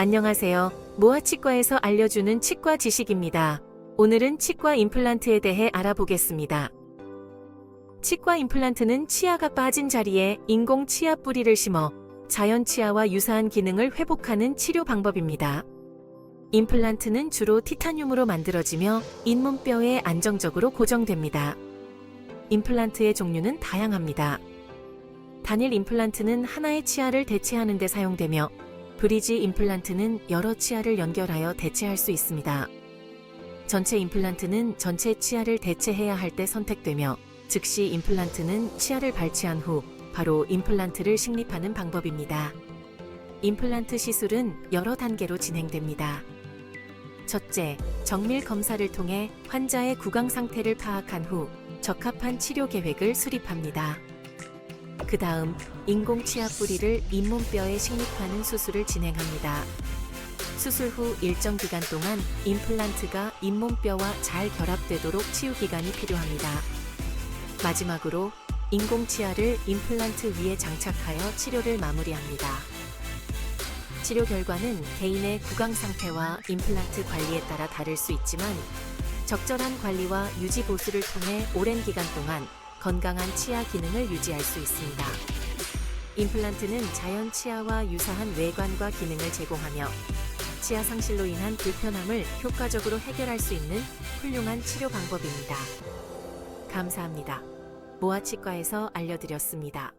안녕하세요. 모아치과에서 알려주는 치과 지식입니다. 오늘은 치과 임플란트에 대해 알아보겠습니다. 치과 임플란트는 치아가 빠진 자리에 인공 치아 뿌리를 심어 자연 치아와 유사한 기능을 회복하는 치료 방법입니다. 임플란트는 주로 티타늄으로 만들어지며 잇몸뼈에 안정적으로 고정됩니다. 임플란트의 종류는 다양합니다. 단일 임플란트는 하나의 치아를 대체하는 데 사용되며 브리지 임플란트는 여러 치아를 연결하여 대체할 수 있습니다. 전체 임플란트는 전체 치아를 대체해야 할 때 선택되며 즉시 임플란트는 치아를 발치한 후 바로 임플란트를 식립하는 방법입니다. 임플란트 시술은 여러 단계로 진행됩니다. 첫째, 정밀 검사를 통해 환자의 구강 상태를 파악한 후 적합한 치료 계획을 수립합니다. 그 다음 인공 치아 뿌리를 잇몸뼈에 식립하는 수술을 진행합니다. 수술 후 일정 기간 동안 임플란트가 잇몸뼈와 잘 결합되도록 치유 기간이 필요합니다. 마지막으로 인공 치아를 임플란트 위에 장착하여 치료를 마무리합니다. 치료 결과는 개인의 구강 상태와 임플란트 관리에 따라 다를 수 있지만 적절한 관리와 유지 보수를 통해 오랜 기간 동안 건강한 치아 기능을 유지할 수 있습니다. 임플란트는 자연 치아와 유사한 외관과 기능을 제공하며 치아 상실로 인한 불편함을 효과적으로 해결할 수 있는 훌륭한 치료 방법입니다. 감사합니다. 모아치과에서 알려드렸습니다.